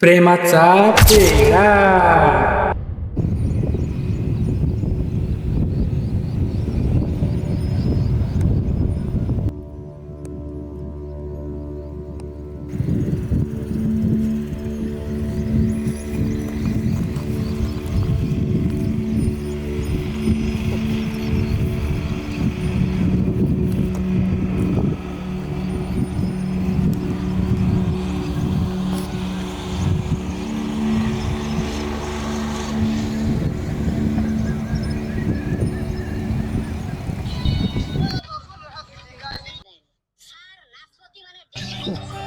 प्रेमाचा पेढा 嗯。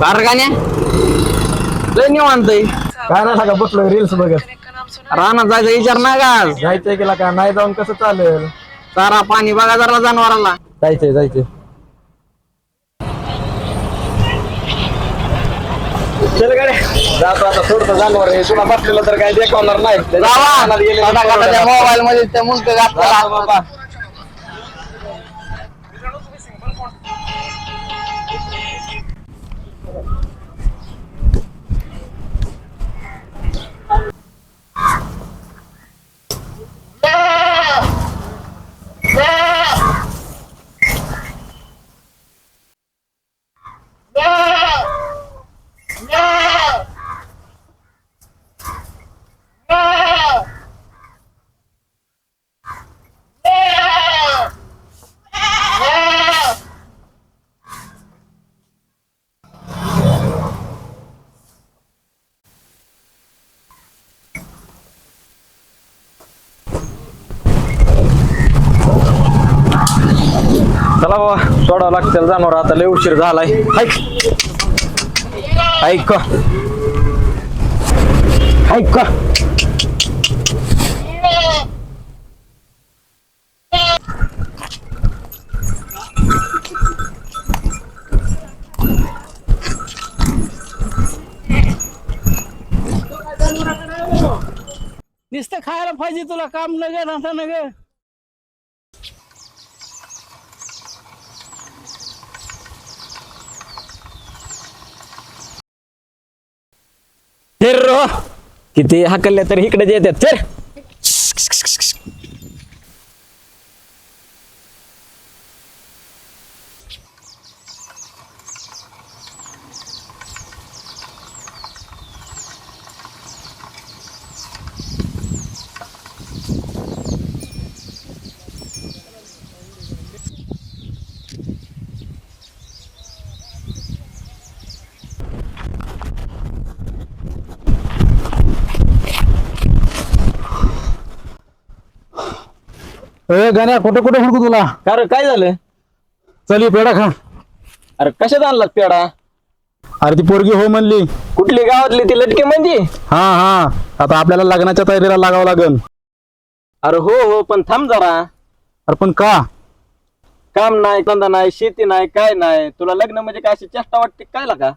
कारखान्या लय निवांत. काय नाही का बसलो रील्स बघत. रानात जायचा विचार नाही का? जायचंय गेला का नाही जाऊन कसं चालेल? चारा पाणी बघा जरा जनावराला. जायचंय जायचंय. चल गाड्या जातो आता सोडतो जानवर हे तुला बसलेलं तर काय देखवणार नाही. जावा. मोबाईल मध्ये ते मुलग चला सोडावं लागतील जानवर आता लय उशीर झालाय. ऐक. ऐक. ऐक. नुसतं खायला पाहिजे तुला काम न ग नसा न ग रो. किती हाकलल्या तर इकडे येतात फिर. ए गाण्या कुठे कुठे हुडकू तुला. कारण काय झालं? चल पेढा खा. अरे कशात आणलात पेडा अरे ती पोरगी हो म्हणली. कुठली गावातली? ती लटके म्हणजे? हा हा. आता आपल्याला लग्नाच्या तयारीला लागावं लागल अरे हो हो पण थांब जरा. अरे पण का? काम नाही धंदा नाही शेती नाही काय नाही. तुला लग्न म्हणजे काय अशी चेष्टा वाटते काय लागा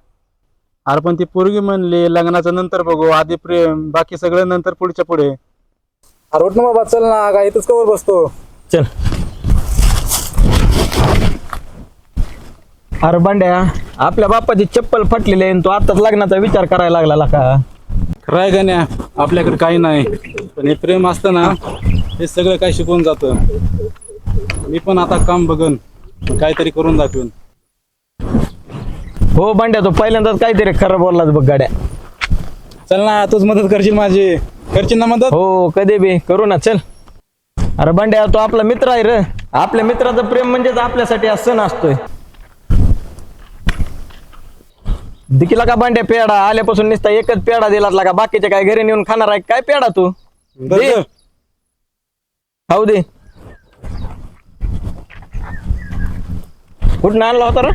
अरे पण ती पोरगी म्हणली लग्नाचं नंतर बघू आधी प्रेम बाकी सगळं नंतर पुढच्या पुढे. अरे उठ ना बाबा चल ना काय इथंच कवर बसतो. चल. अरे बंड्या आपल्या बापाची चप्पल फाटलेली आहे आणि तू आताच लग्नाचा विचार करायला लागला का खरंय गाण्या आपल्याकडे काही नाही. पण हे प्रेम असतं ना हे सगळं काय शिकून जातं. मी पण आता काम बघन काहीतरी करून दाखवेन. हो बंड्या तू पहिल्यांदाच काहीतरी खरं बोललास बघ गाड्या. चल ना तूच मदत करशील माझी. करशील ना मदत? हो कधी बी. करू ना चल. अरे बंड्या तो आपला मित्र आहे रे. आपल्या मित्राचं प्रेम म्हणजेच आपल्यासाठी हा सण असतोय. दिकीला का बांड्या पेडा आल्यापासून नुसता एकच पेडा दिला का? बाकीचे काय घरी नेऊन खाणार आहे काय पेडा तू? बरं दे. कर. खाऊ दे. कुठं आणला होता रे?